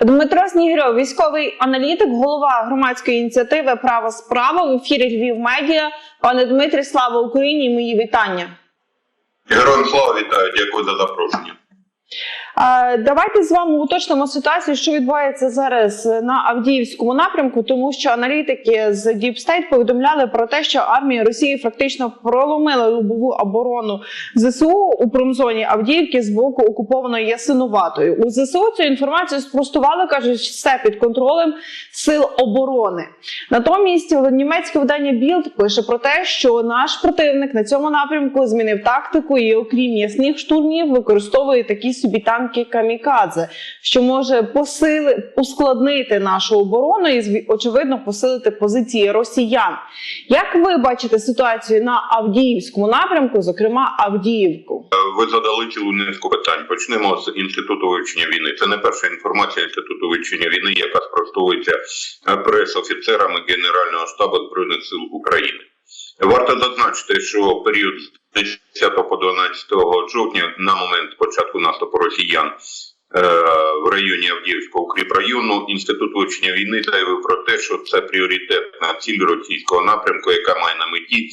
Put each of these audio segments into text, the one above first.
Дмитро Снігирьов, військовий аналітик, голова громадської ініціативи Право справа в ефірі Львів Медіа. Пане Дмитрі, слава Україні! Мої вітання. Героям слава вітаю, дякую за запрошення. Давайте з вами уточнимо ситуацію, що відбувається зараз на Авдіївському напрямку, тому що аналітики з Deep State повідомляли про те, що армія Росії фактично проломила лобову оборону ЗСУ у промзоні Авдіївки з боку окупованої Ясинуватої. У ЗСУ цю інформацію спростували, кажуть, все під контролем сил оборони. Натомість німецьке видання Білд пише про те, що наш противник на цьому напрямку змінив тактику і, окрім ясних штурмів, використовує такі собі танки камікадзе, що може посили ускладнити нашу оборону і очевидно посилити позиції росіян. Як ви бачите ситуацію на Авдіївському напрямку, зокрема Авдіївку? Ви задали цілу низку питань. Почнемо з інституту вивчення війни. Це не перша інформація інституту вивчення війни, яка спростовується е, прес-офіцерами Генерального штабу збройних сил України. Варто зазначити, що період з 10 по 12 жовтня, на момент початку наступу росіян. е, В районі Авдіївського укріпрайону інститут вивчення війни заявив про те, що це пріоритетна ціль російського напрямку, яка має на меті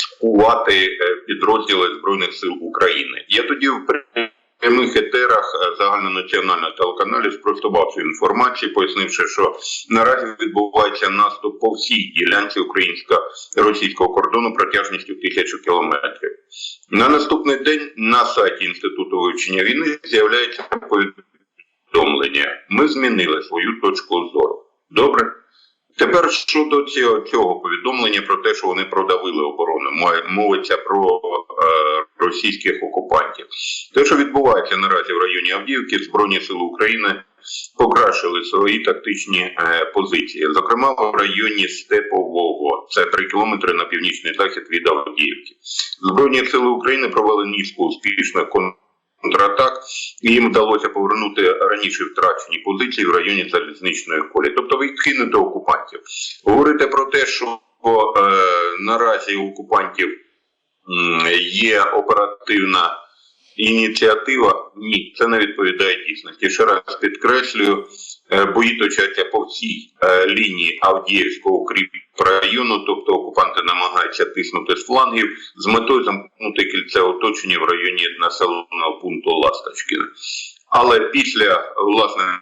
скувати е, підрозділи збройних сил України. Я тоді в прямих етерах е, загальнонаціонального телеканалу спростував цю інформацію, пояснивши, що наразі відбувається наступ по всій ділянці українсько-російського кордону протяжністю тисячу кілометрів. На наступний день на сайті інституту вивчення війни з'являється повідомлення. Ми змінили свою точку зору. Добре. Тепер щодо цього повідомлення про те, що вони продавили оборону, мовиться про е, російських окупантів. Те, що відбувається наразі в районі Авдіївки, Збройні Сили України покращили свої тактичні е, позиції, зокрема в районі Степового, це 3 кілометри на північний захід від Авдіївки. Збройні сили України провели низку успішних кон- контратак, і їм вдалося повернути раніше втрачені позиції в районі залізничної колі, тобто відкинути окупантів. Говорити про те, що е, наразі окупантів є оперативна ініціатива, ні, це не відповідає дійсності. Ще раз підкреслюю, е, бої точаться по всій е, лінії Авдіївського укріпрайону, тобто окупанти намагаються тиснути з флангів з метою замкнути кільце оточення в районі населеного пункту Ласточкіна. Але після власне е,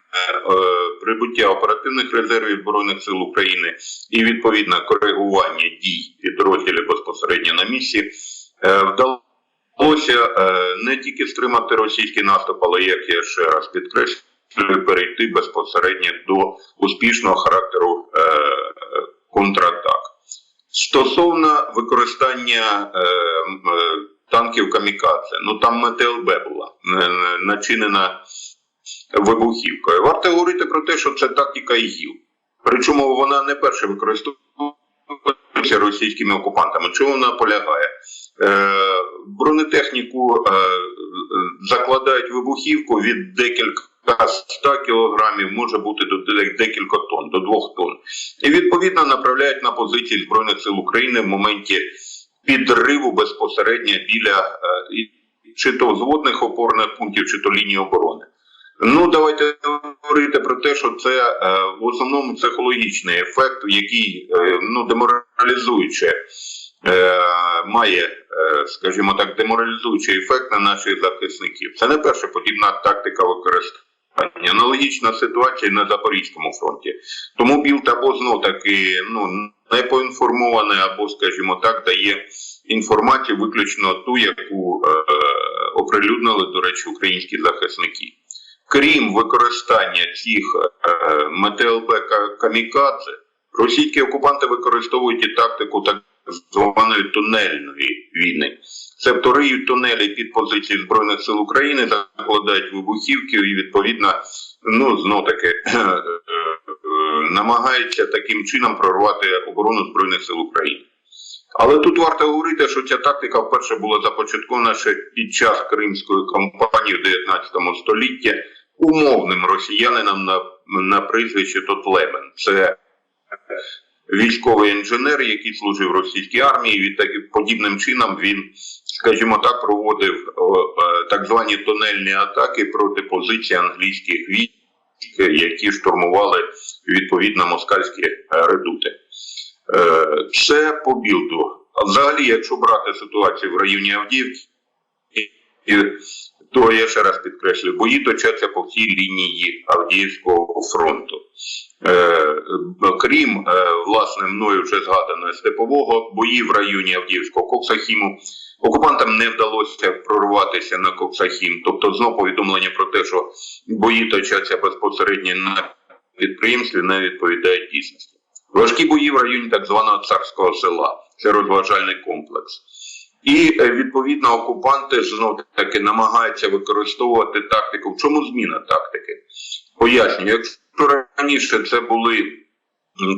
прибуття оперативних резервів збройних сил України і відповідне коригування дій підрозділів безпосередньо на місці вдалося е, не тільки стримати російський наступ, але як я ще раз підкреслюю, перейти безпосередньо до успішного характеру е, контратак. Стосовно використання е, е, танків камікадзе, ну там МТЛБ була е, начинена вибухівкою. Варто говорити про те, що це тактика ІГІЛ. Причому вона не перше використовується російськими окупантами. Чому вона полягає? Е, бронетехніку е, закладають вибухівку від декілька 100 кілограмів, може бути до декілька тонн, до 2 тонн. І відповідно направляють на позиції Збройних сил України в моменті підриву безпосередньо біля е, чи то взводних опорних пунктів, чи то лінії оборони. Ну, давайте говорити про те, що це е, в основному психологічний ефект, який е, ну, деморалізуюче е, має, е, скажімо так, деморалізуючий ефект на наших захисників. Це не перша подібна тактика використання. Аналогічна ситуація на Запорізькому фронті. Тому Білд або знов таки ну, не поінформований, або, скажімо так, дає інформацію виключно ту, яку е, оприлюднили, до речі, українські захисники. Крім використання цих е, МТЛБ Камікадзе, російські окупанти використовують і тактику так званої тунельної війни. Це риють тунелі під позиції Збройних сил України, закладають вибухівки і відповідно, ну знов таки намагаються таким чином прорвати оборону Збройних сил України. Але тут варто говорити, що ця тактика вперше була започаткована ще під час Кримської кампанії в 19 столітті умовним росіянином на, на прізвище Тотлебен. Це військовий інженер, який служив в російській армії. Від таким подібним чином він, скажімо так, проводив е, так звані тунельні атаки проти позицій англійських військ які штурмували відповідно москальські е, редути. Е, Це по білду. Взагалі, якщо брати ситуацію в районі Авдіївки, то я ще раз підкреслю, бої точаться по всій лінії Авдіївського фронту. Е, крім е, власне мною вже згаданого степового бої в районі Авдіївського Коксахіму, окупантам не вдалося прорватися на Коксахім. Тобто, знов повідомлення про те, що бої точаться безпосередньо на підприємстві, не відповідають дійсності. Важкі бої в районі так званого царського села. Це розважальний комплекс. І е, відповідно окупанти знов таки намагаються використовувати тактику. В чому зміна тактики? Пояснюю, якщо раніше це були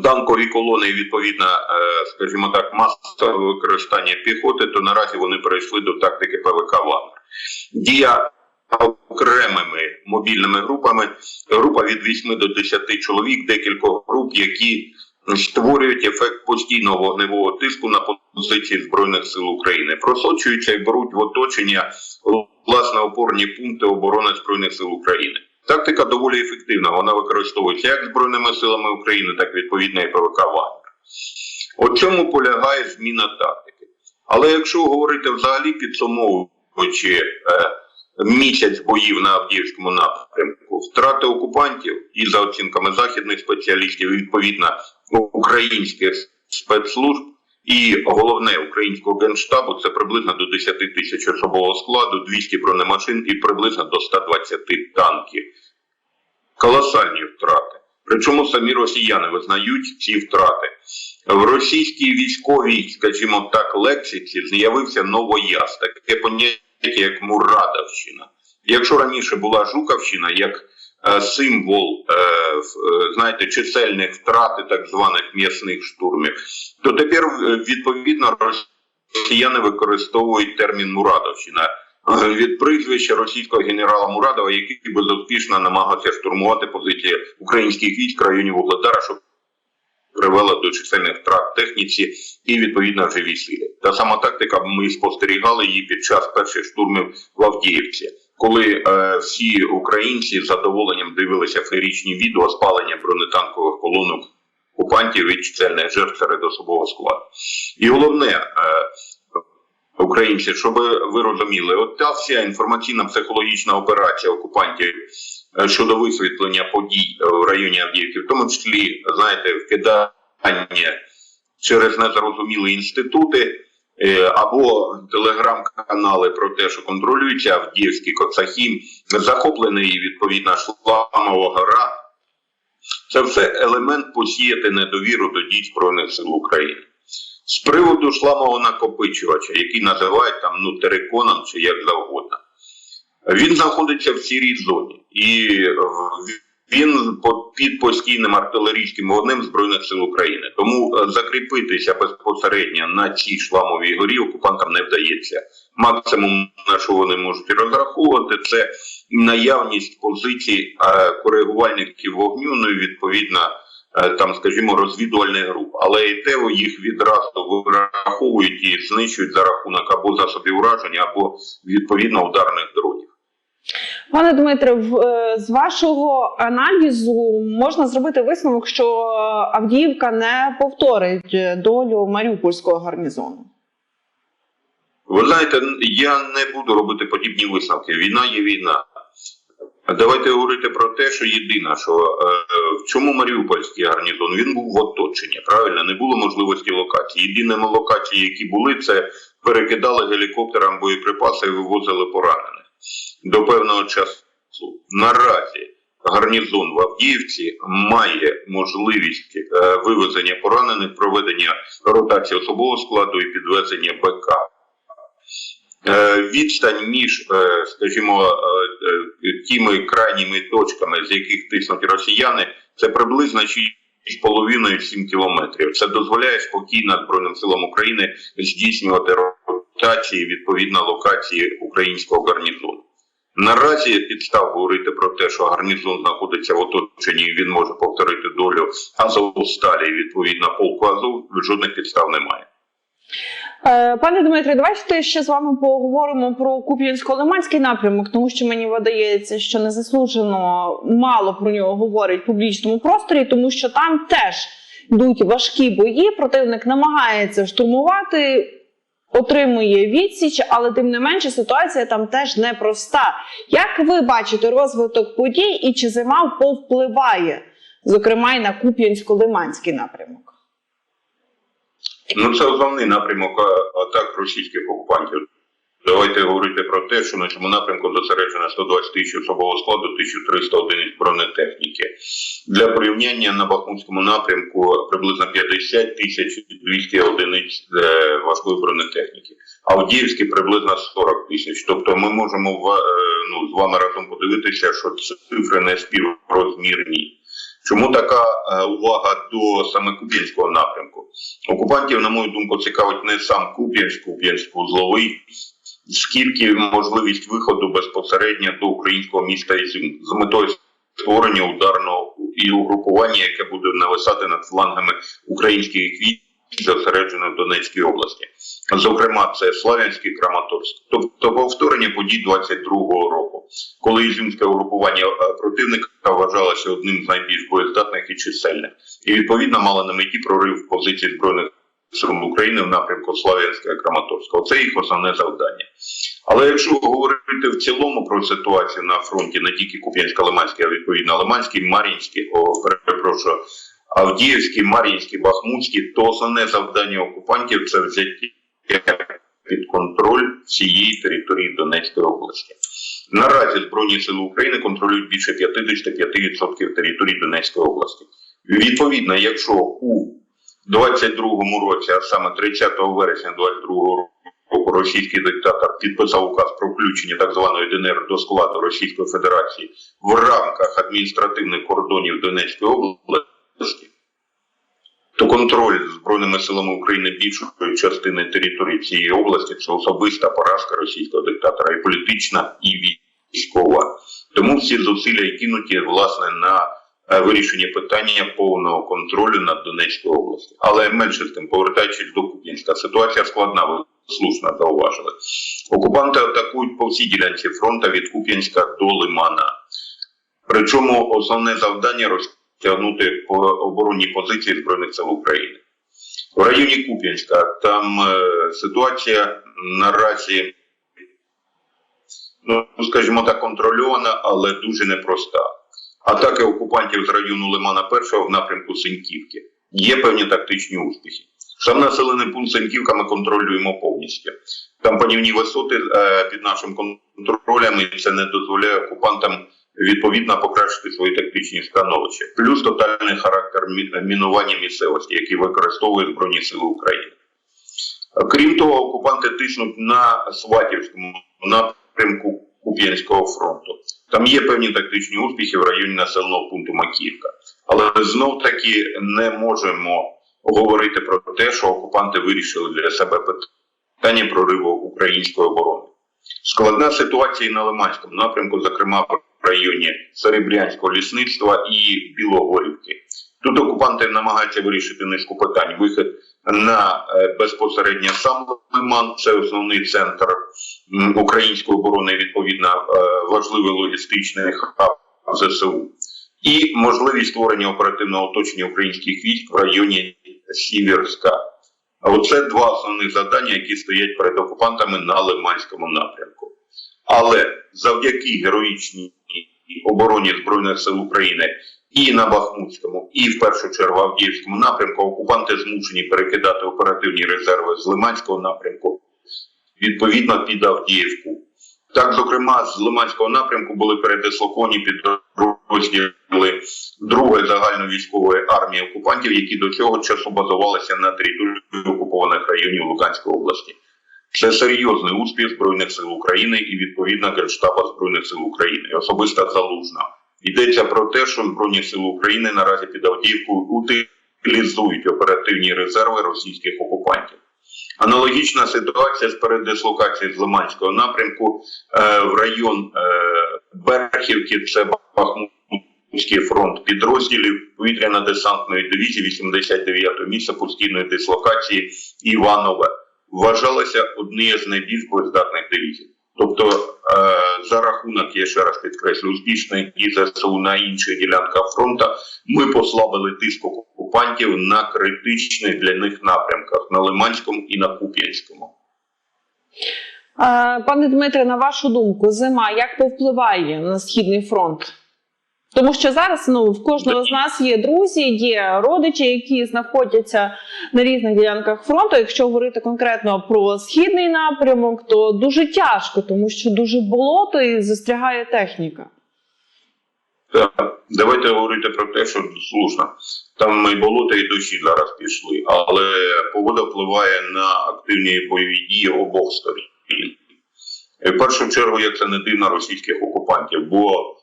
танкові колони, і відповідно, е, скажімо так, масове використання піхоти, то наразі вони перейшли до тактики ПВК Вагнер. Дія окремими мобільними групами, група від 8 до 10 чоловік, декілька груп, які створюють ефект постійного вогневого тиску на позиції збройних сил України, просочуються і беруть в оточення власне опорні пункти оборони збройних сил України. Тактика доволі ефективна. Вона використовується як збройними силами України, так відповідно і ПВК Вагнер. У цьому полягає зміна тактики. Але якщо говорити взагалі підсумовуючи е, місяць боїв на Авдіївському напрямку, втрати окупантів і за оцінками західних спеціалістів, відповідно українських спецслужб, і головне українського генштабу це приблизно до 10 тисяч особового складу, 200 бронемашин і приблизно до 120 танків. Колосальні втрати. Причому самі росіяни визнають ці втрати. В російській військовій, скажімо так, лексиці з'явився новояз, таке поняття як Мурадовщина. Якщо раніше була Жуковщина як символ, е, е, знаєте, чисельних втрат і так званих м'ясних штурмів, то тепер е, відповідно росіяни використовують термін Мурадовщина е, від прізвища російського генерала Мурадова, який безуспішно намагався штурмувати позиції українських військ в районі Вугледара, щоб привела до чисельних втрат техніці і відповідно живій силі. Та сама тактика ми спостерігали її під час перших штурмів в Авдіївці, коли е, всі українці з задоволенням дивилися феєрічні відео спалення бронетанкових колонок окупантів і чисельних жертв серед особового складу. І головне. Е, Українці, щоб ви розуміли, от та вся інформаційна психологічна операція окупантів е, щодо висвітлення подій е, в районі Авдіївки, в тому числі, знаєте, вкидання через незрозумілі інститути або телеграм-канали про те, що контролюється Авдіївський Коцахім, захоплений відповідно Шламова гора. Це все елемент посіяти недовіру до дій Збройних сил України. З приводу шламового накопичувача, який називають там ну териконом чи як завгодно, він знаходиться в сірій зоні, і е, він під постійним артилерійським вогнем збройних сил України. Тому е, закріпитися безпосередньо на цій шламовій горі окупантам не вдається. Максимум на що вони можуть розраховувати, це наявність позицій е, коригувальників вогню, ну і відповідно е, там, скажімо, розвідувальних груп, але і те їх відразу вираховують і знищують за рахунок або засобів ураження, або відповідно ударних дронів. Пане Дмитре, е, з вашого аналізу можна зробити висновок, що Авдіївка не повторить долю Маріупольського гарнізону. Ви знаєте, я не буду робити подібні висновки. Війна є війна. Давайте говорити про те, що єдине, що е, в чому Маріупольський гарнізон він був в оточенні, правильно не було можливості локації. Єдиними локації, які були, це перекидали гелікоптерам боєприпаси і вивозили поранених до певного часу. Наразі гарнізон в Авдіївці має можливість е, вивезення поранених, проведення ротації особового складу і підвезення БК. Е, відстань між, е, скажімо, тими крайніми точками, з яких тиснуть росіяни, це приблизно 6,5-7 кілометрів. Це дозволяє спокійно Збройним силам України здійснювати ротації відповідно локації українського гарнізону. Наразі підстав говорити про те, що гарнізон знаходиться в оточенні, він може повторити долю Азовсталі, відповідно полку Азов, жодних підстав немає. Е, Пане Дмитре, давайте ще з вами поговоримо про Куп'янсько-Лиманський напрямок, тому що мені видається, що незаслужено мало про нього говорять в публічному просторі, тому що там теж йдуть важкі бої. Противник намагається штурмувати, отримує відсіч, але тим не менше ситуація там теж непроста. Як ви бачите розвиток подій і чи зима повпливає, зокрема й на Куп'янсько-Лиманський напрямок? Ну, це основний напрямок атак російських окупантів. Давайте говорити про те, що на цьому напрямку зосереджено 120 тисяч особового складу, 1300 одиниць бронетехніки. Для порівняння на Бахмутському напрямку приблизно 50 тисяч 200 одиниць е, важкої бронетехніки. А приблизно 40 тисяч. Тобто ми можемо е, ну, з вами разом подивитися, що цифри не співрозмірні. Чому така е, увага до саме Куп'янського напрямку? Окупантів, на мою думку, цікавить не сам Куп'янськ, Куп'янськ узловий, скільки можливість виходу безпосередньо до українського міста Ізюм з метою створення ударного і угрупування, яке буде нависати над флангами українських військ, зосереджених в Донецькій області. Зокрема, це Славянський Краматорськ, тобто повторення подій 22-го року, коли ізюмське угрупування е, противника вважалося одним з найбільш боєздатних і чисельних, і відповідно мало на меті прорив позицій збройних сил України в напрямку Славянська Краматорська. Це їх основне завдання. Але якщо говорити в цілому про ситуацію на фронті, не тільки Куп'янсько-Лиманський, а відповідно Лиманський, Мар'їнський, перепрошую, Авдіївський, Мар'їнський, Бахмутський, то основне завдання окупантів це взяття під контроль всієї території Донецької області. Наразі Збройні сили України контролюють більше 55% території Донецької області. Відповідно, якщо у 22-му році, а саме 30 вересня 22-го року, російський диктатор підписав указ про включення так званої ДНР до складу Російської Федерації в рамках адміністративних кордонів Донецької області, то контроль збройними силами України більшої частини території цієї області це особиста поразка російського диктатора і політична, і військова. Тому всі зусилля кинуті власне на е, вирішення питання повного контролю над Донецькою областю. Але менше з тим, повертаючись до Куп'янська, ситуація складна. Ви слушно зауважили. Окупанти атакують по всій ділянці фронту від Куп'янська до Лимана. Причому основне завдання розтягнути по оборонні позиції Збройних сил України. В районі Куп'янська там е, ситуація наразі, ну скажімо так, контрольована, але дуже непроста. Атаки окупантів з району Лимана Першого в напрямку Синьківки. Є певні тактичні успіхи. Сам населений пункт Синьківка ми контролюємо повністю. Там панівні висоти е, під нашим контролем, і це не дозволяє окупантам відповідно покращити свої тактичні становища. Плюс тотальний характер мінування місцевості, який використовує Збройні Сили України. Крім того, окупанти тиснуть на Сватівському напрямку Куп'янського фронту. Там є певні тактичні успіхи в районі населеного пункту Макіївка. Але знов таки не можемо говорити про те, що окупанти вирішили для себе питання прориву української оборони. Складна ситуація і на Лиманському напрямку, зокрема в районі Серебрянського лісництва і Білогорівки. Тут окупанти намагаються вирішити низку питань. Вихід на е, безпосередньо сам Лиман, це основний центр української оборони, відповідно е, важливий логістичний хаб ЗСУ, і можливість створення оперативного оточення українських військ в районі Сіверська. Оце два основних завдання, які стоять перед окупантами на Лиманському напрямку. Але завдяки героїчній обороні Збройних сил України і на Бахмутському, і в першу чергу Авдіївському напрямку окупанти змушені перекидати оперативні резерви з Лиманського напрямку відповідно під Авдіївку. Так, зокрема, з Лиманського напрямку були передислоковані підрозділи другої загальновійськової армії окупантів, які до цього часу базувалися на території окупованих районів Луганської області. Це серйозний успіх Збройних сил України і відповідно Генштаба Збройних сил України, особиста залужна. Йдеться про те, що Збройні сили України наразі під Авдіївкою утилізують оперативні резерви російських окупантів. Аналогічна ситуація з передислокацією з Лиманського напрямку е, в район е, Берхівки, це Бахмутський фронт підрозділів повітряно-десантної дивізії 89-го місця постійної дислокації Іванове. вважалася однією з найбільш боєздатних дивізій. Тобто, е, за рахунок, я ще раз підкреслю, успішної дії ЗСУ на інших ділянках фронту, ми послабили тиск окупантів на критичних для них напрямках на Лиманському і на Куп'янському. Пане Дмитре, на вашу думку, зима як повпливає на східний фронт? Тому що зараз ну в кожного з нас є друзі, є родичі, які знаходяться на різних ділянках фронту. Якщо говорити конкретно про східний напрямок, то дуже тяжко, тому що дуже болото і застрягає техніка. Так, давайте говорити про те, що слушно. Там і болота, і дощі зараз пішли, але погода впливає на активні бойові дії обох сторін. В першу чергу, як це не дивно російських окупантів, бо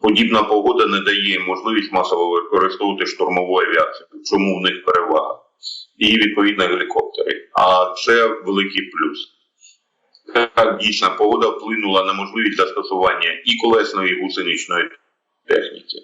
подібна погода не дає можливість масово використовувати штурмову авіацію. Чому в них перевага? І відповідно гелікоптери. А це великий плюс. Так, дійсно, погода вплинула на можливість застосування і колесної, і гусеничної техніки.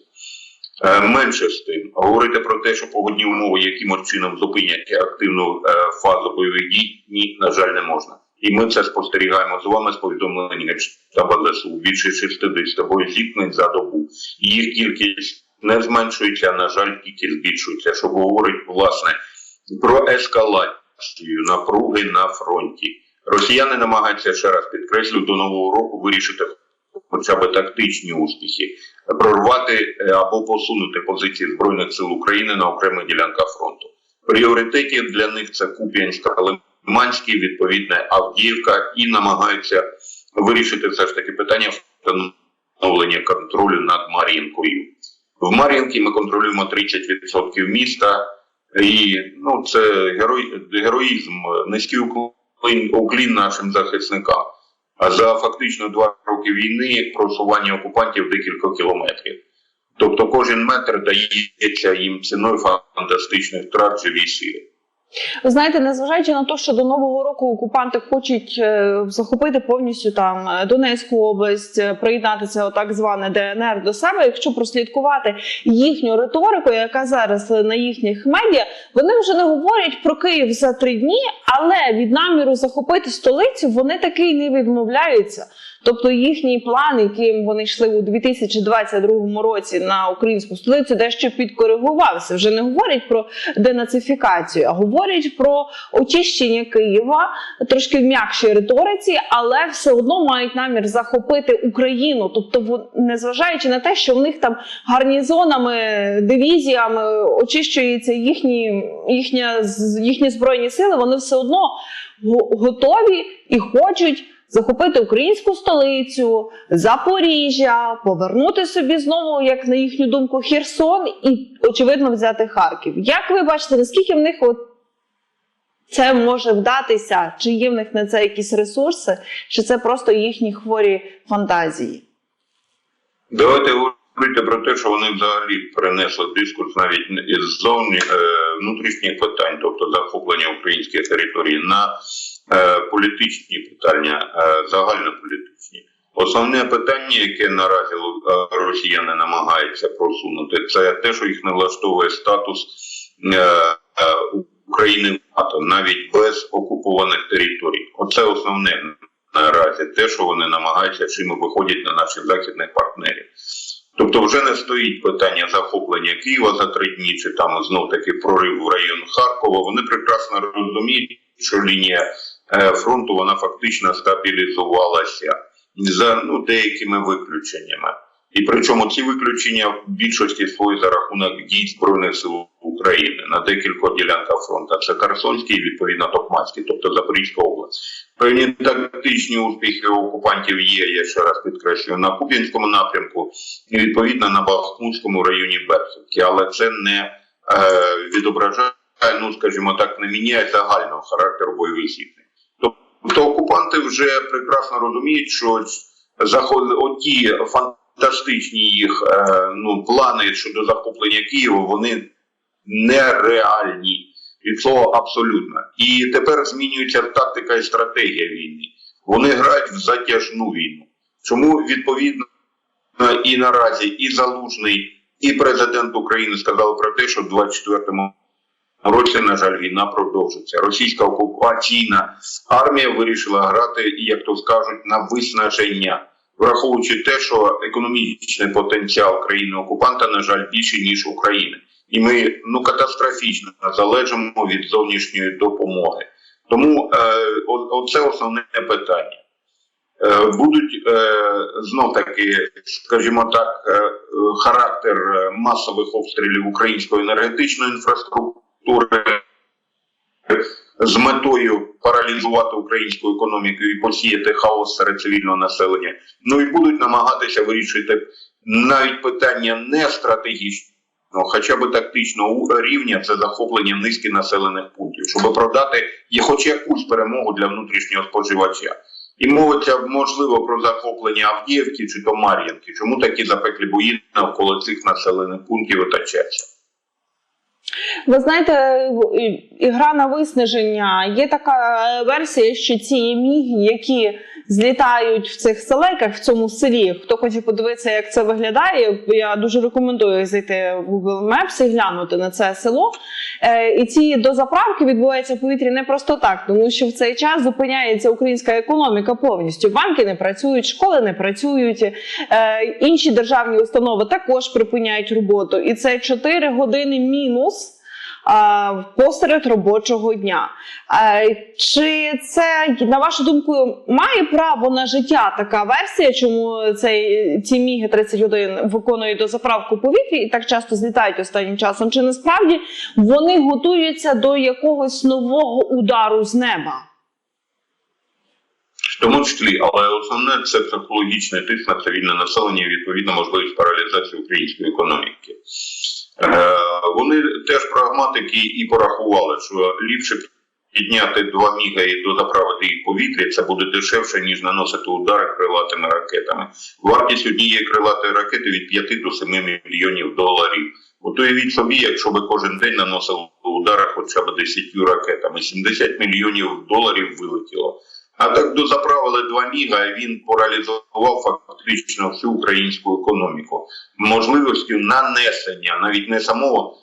Е, Менше з тим, говорити про те, що погодні умови якимось чином зупинять активну е, фазу бойових дій, ні, на жаль, не можна. І ми це спостерігаємо з вами з повідомлення штаба ЗСУ. Більше 60 боєзіткнень за добу. Їх кількість не зменшується, а на жаль, тільки збільшується, що говорить власне про ескалацію напруги на фронті. Росіяни намагаються ще раз підкреслю до нового року вирішити хоча б тактичні успіхи, прорвати е, або посунути позиції збройних сил України на окремих ділянках фронту. Пріоритеті для них це Куп'янська, Лиманський, відповідно Авдіївка, і намагаються вирішити все ж таки питання встановлення контролю над Мар'їнкою. В Мар'їнці ми контролюємо 30% міста, і ну це герой, героїзм, низький уклін, уклін нашим захисникам. А за фактично два роки війни просування окупантів декілька кілометрів. Тобто кожен метр дається їм ціною фантастичних втрат живій сили. Ви знаєте, незважаючи на те, що до нового року окупанти хочуть е, захопити повністю там е, Донецьку область, е, приєднати це так зване ДНР до себе. Якщо прослідкувати їхню риторику, яка зараз на їхніх медіа, вони вже не говорять про Київ за три дні, але від наміру захопити столицю вони таки не відмовляються. Тобто їхній план, яким вони йшли у 2022 році на українську столицю, дещо підкоригувався. Вже не говорять про денацифікацію, а говорять про очищення Києва трошки в м'якшій риториці, але все одно мають намір захопити Україну. Тобто, незважаючи на те, що в них там гарнізонами, дивізіями очищується їхні, їхня, їхні збройні сили, вони все одно готові і хочуть захопити українську столицю, Запоріжжя, повернути собі знову, як на їхню думку, Херсон і очевидно взяти Харків. Як ви бачите, наскільки в них от це може вдатися? Чи є в них на це якісь ресурси, чи це просто їхні хворі фантазії? Давайте говорити про те, що вони взагалі перенесли дискурс навіть із зовні е, внутрішніх питань, тобто захоплення українських територій, на політичні питання, е, загальнополітичні. Основне питання, яке наразі е, росіяни намагаються просунути, це те, що їх не влаштовує статус е, е, України в НАТО навіть без окупованих територій. Оце основне наразі те, що вони намагаються, чим виходять на наших західних партнерів. Тобто вже не стоїть питання захоплення Києва за три дні, чи там знов таки прорив в район Харкова. Вони прекрасно розуміють, що лінія е, фронту вона фактично стабілізувалася за ну, деякими виключеннями. І причому ці виключення в більшості свої за рахунок дій Збройних сил України на декількох ділянках фронту. Це Херсонський відповідно Токмацький, тобто Запорізька область. Певні тактичні успіхи окупантів є, я ще раз підкреслюю, на Куп'янському напрямку і відповідно на Бахмутському районі Берхівки, але це не е, відображає, ну скажімо так, не міняє загального характеру бойових зіткнень. Тобто окупанти вже прекрасно розуміють, що заход... оті фантастичні їх е, ну, плани щодо захоплення Києва, вони нереальні. І цього абсолютно. І тепер змінюється тактика і стратегія війни. Вони грають в затяжну війну. Чому відповідно і наразі і Залужний, і президент України сказали про те, що в 24-му році, на жаль, війна продовжиться. Російська окупаційна армія вирішила грати, як то скажуть, на виснаження, враховуючи те, що економічний потенціал країни окупанта, на жаль, більший ніж України, і ми ну катастрофічно залежимо від зовнішньої допомоги. Тому е, оце основне питання. Е, Будуть е, знов таки, скажімо так, е, характер масових обстрілів української енергетичної інфраструктури з метою паралізувати українську економіку і посіяти хаос серед цивільного населення. Ну і будуть намагатися вирішити навіть питання не стратегічного, хоча б тактичного рівня це захоплення низки населених пунктів, щоб продати хоч якусь перемогу для внутрішнього споживача. І мовиться можливо про захоплення Авдіївки чи то Мар'їнки. Чому такі запеклі бої навколо цих населених пунктів оточаться? Ви знаєте, ігра на виснаження. Є така е, версія, що ці міги, які злітають в цих селеках, в цьому селі. Хто хоче подивитися, як це виглядає, я дуже рекомендую зайти в Google Maps і глянути на це село. Е, І ці дозаправки відбуваються в повітрі не просто так, тому що в цей час зупиняється українська економіка повністю. Банки не працюють, школи не працюють, е, інші державні установи також припиняють роботу. І це 4 години мінус. Посеред робочого дня. Чи це, на вашу думку, має право на життя така версія, чому цей, ці міги 30 годин виконують дозаправку в повітрі і так часто злітають останнім часом? Чи насправді вони готуються до якогось нового удару з неба? В тому числі, але основне це психологічний тиск на цивільне населення і відповідно можливість паралізації української економіки. Е, вони теж прагматики і порахували, що ліпше підняти два міга і дозаправити їх в повітрі, це буде дешевше, ніж наносити удари крилатими ракетами. Вартість однієї крилатої ракети від 5 до 7 мільйонів доларів. От уявіть собі, якщо би кожен день наносили удари хоча б 10 ракетами, 70 мільйонів доларів вилетіло. А так дозаправили два міга, і він паралізував фактично всю українську економіку. Можливістю нанесення, навіть не самого,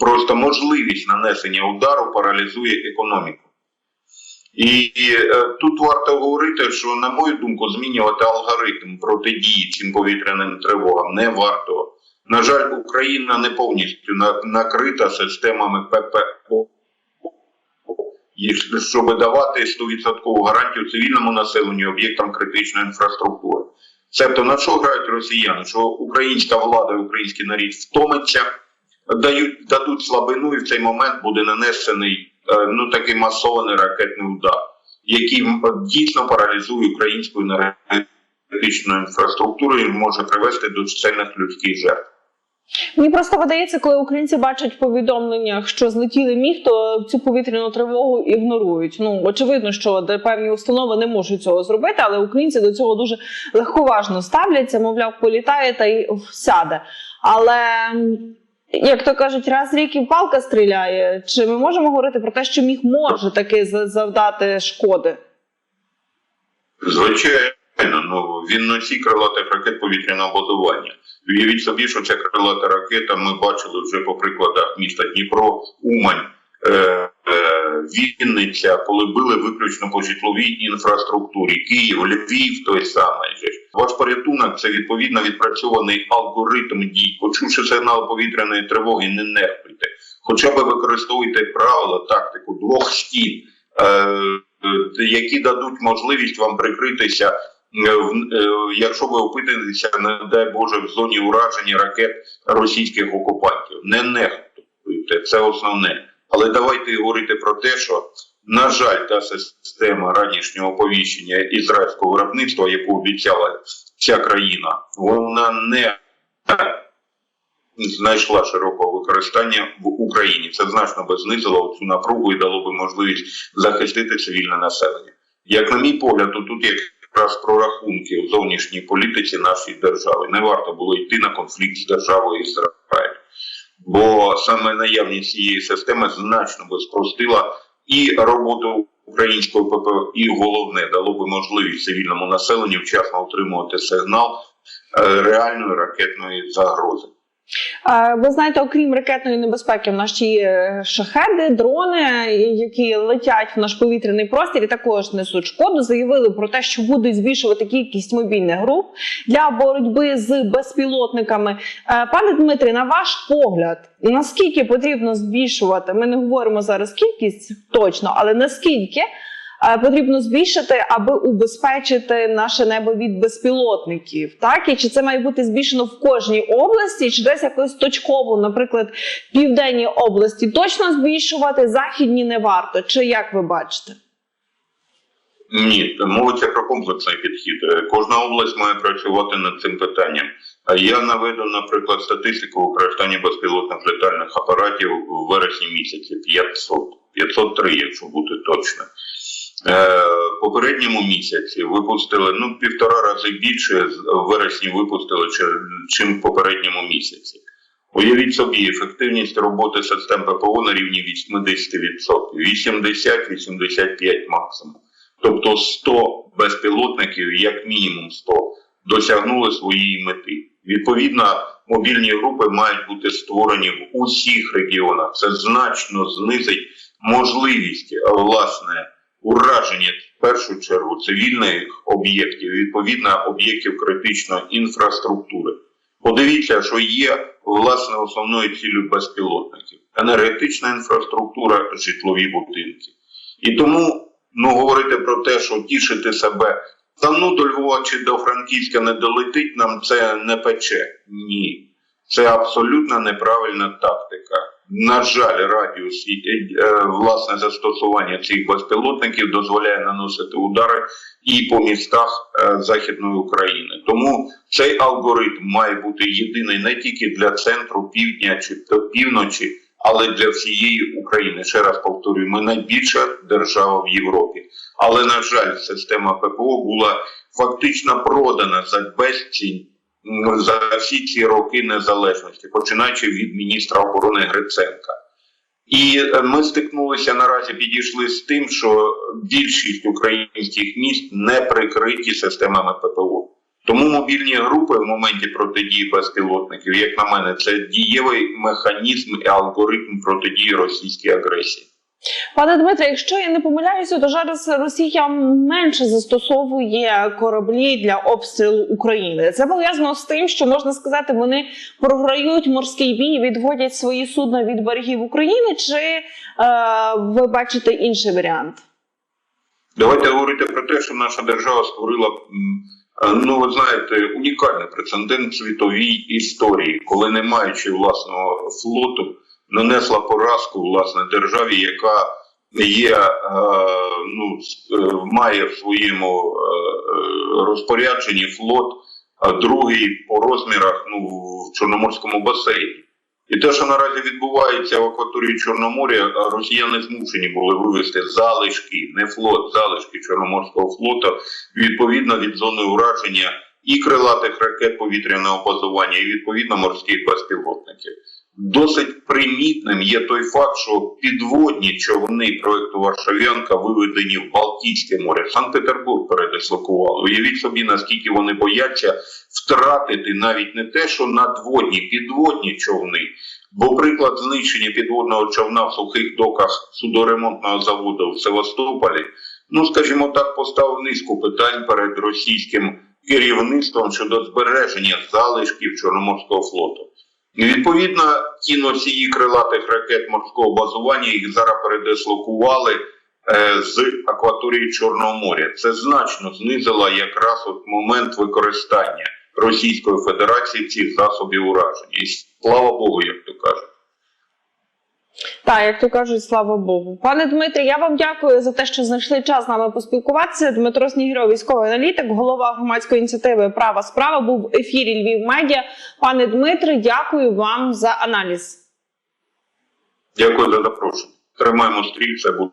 просто можливість нанесення удару паралізує економіку. І, і е, тут варто говорити, що, на мою думку, змінювати алгоритм протидії цим повітряним тривогам не варто. На жаль, Україна не повністю накрита системами ППО щоб давати 100% гарантію цивільному населенню об'єктам критичної інфраструктури. Тобто на що грають росіяни? Що українська влада і український народ втомиться, дають, дадуть слабину, і в цей момент буде нанесений е, ну такий масований ракетний удар, який дійсно паралізує українську енергетичну інфраструктуру і може привести до чисельних людських жертв. Мені просто видається, коли українці бачать в повідомленнях, що злетіли міг, то цю повітряну тривогу ігнорують. Ну очевидно, що певні установи не можуть цього зробити, але українці до цього дуже легковажно ставляться. Мовляв, політає та й сяде. Але як то кажуть, раз рік і палка стріляє. Чи ми можемо говорити про те, що міг може таки завдати шкоди? Звичайно, ну він носій крилатих ракет повітряного базування. Уявіть собі, що ця крилата ракета ми бачили вже по прикладах міста Дніпро, Умань, е, е, Вінниця, коли били виключно по житловій інфраструктурі, Київ, Львів, той самий же. Ваш порятунок це відповідно відпрацьований алгоритм дій. Почувши сигнал повітряної тривоги, не нехтуйте. Хоча б використовуйте правила, тактику двох стін. Е, е, які дадуть можливість вам прикритися, е, е, якщо ви опитаєтеся, не дай Боже, в зоні ураження ракет російських окупантів. Не нехтуйте, це основне. Але давайте говорити про те, що, на жаль, та система ранішнього оповіщення ізраїльського виробництва, яку обіцяла ця країна, вона не знайшла широкого використання в Україні. Це значно би знизило цю напругу і дало би можливість захистити цивільне населення. Як на мій погляд, то тут якраз прорахунки в зовнішній політиці нашої держави. Не варто було йти на конфлікт з державою Ізраїль, бо саме наявність цієї системи значно би спростила і роботу українського ППО, і головне дало би можливість цивільному населенню вчасно отримувати сигнал е, реальної ракетної загрози. Е, Ви знаєте, окрім ракетної небезпеки, в нас ще є шахеди, дрони, які летять в наш повітряний простір і також несуть шкоду. Заявили про те, що будуть збільшувати кількість мобільних груп для боротьби з безпілотниками. Е, Пане Дмитрий, на ваш погляд, наскільки потрібно збільшувати? Ми не говоримо зараз кількість точно, але наскільки е, потрібно збільшити, аби убезпечити наше небо від безпілотників? Так і чи це має бути збільшено в кожній області, чи десь якось точково, наприклад, південній області точно збільшувати, західні не варто? Чи як ви бачите? Ні, мовиться про комплексний підхід. Е, Кожна область має працювати над цим питанням. Я наведу, наприклад, статистику використання безпілотних літальних апаратів в вересні місяці 500, 503, якщо бути точно. Е, попередньому місяці випустили ну півтора рази більше в вересні випустили, чим в попередньому місяці. Уявіть собі, ефективність роботи систем ППО на рівні 80%, 80-85 максимум. Тобто 100 безпілотників, як мінімум 100, досягнули своєї мети. Відповідно, мобільні групи мають бути створені в усіх регіонах. Це значно знизить можливість власне ураження в першу чергу цивільних об'єктів, відповідно об'єктів критичної інфраструктури. Подивіться, що є власне основною ціллю безпілотників: енергетична інфраструктура, житлові будинки. І тому ну говорити про те, що тішити себе. Та ну до Львова чи до Франківська не долетить, нам це не пече. Ні. Це абсолютно неправильна тактика. На жаль, радіус і, е, власне застосування цих безпілотників дозволяє наносити удари і по містах е, Західної України. Тому цей алгоритм має бути єдиний не тільки для центру, півдня чи півночі, але для всієї України. Ще раз повторюю, ми найбільша держава в Європі. Але на жаль, система ППО була фактично продана за безцінь за всі ці роки незалежності, починаючи від міністра оборони Гриценка. І е, ми стикнулися наразі, підійшли з тим, що більшість українських міст не прикриті системами ППО. Тому мобільні групи в моменті протидії безпілотників, як на мене, це дієвий механізм і алгоритм протидії російській агресії. Пане Дмитре, якщо я не помиляюся, то зараз Росія менше застосовує кораблі для обстрілу України. Це пов'язано з тим, що можна сказати, вони програють морський бій, відводять свої судна від берегів України. Чи е, ви бачите інший варіант? Давайте говорити про те, що наша держава створила, е, ну ви знаєте, унікальний прецедент світовій історії, коли не маючи власного флоту, нанесла поразку власне державі, яка є е, ну е, має в своєму е, розпорядженні флот, а другий по розмірах ну в Чорноморському басейні. І те, що наразі відбувається в акваторії Чорноморя, росіяни змушені були вивести залишки, не флот, залишки Чорноморського флоту, відповідно від зони ураження і крилатих ракет повітряного базування, і відповідно морських безпілотників. Досить примітним є той факт, що підводні човни проекту Варшавянка виведені в Балтійське море. Санкт-Петербург передислокували. Уявіть собі, наскільки вони бояться втратити навіть не те, що надводні, підводні човни. Бо приклад знищення підводного човна в сухих доках судоремонтного заводу в Севастополі, ну скажімо так, поставив низку питань перед російським керівництвом щодо збереження залишків Чорноморського флоту. І відповідно, ті носії крилатих ракет морського базування їх зараз передислокували е, з акваторії Чорного моря. Це значно знизило якраз от момент використання Російської Федерації цих засобів ураження. І слава Богу, як то кажуть. Так, як то кажуть, слава Богу. Пане Дмитрі, я вам дякую за те, що знайшли час з нами поспілкуватися. Дмитро Снігіро, військовий аналітик, голова громадської ініціативи Права справа був в ефірі Львів Медіа. Пане Дмитре, дякую вам за аналіз. Дякую за запрошення. Тримаємо стрій, все буде.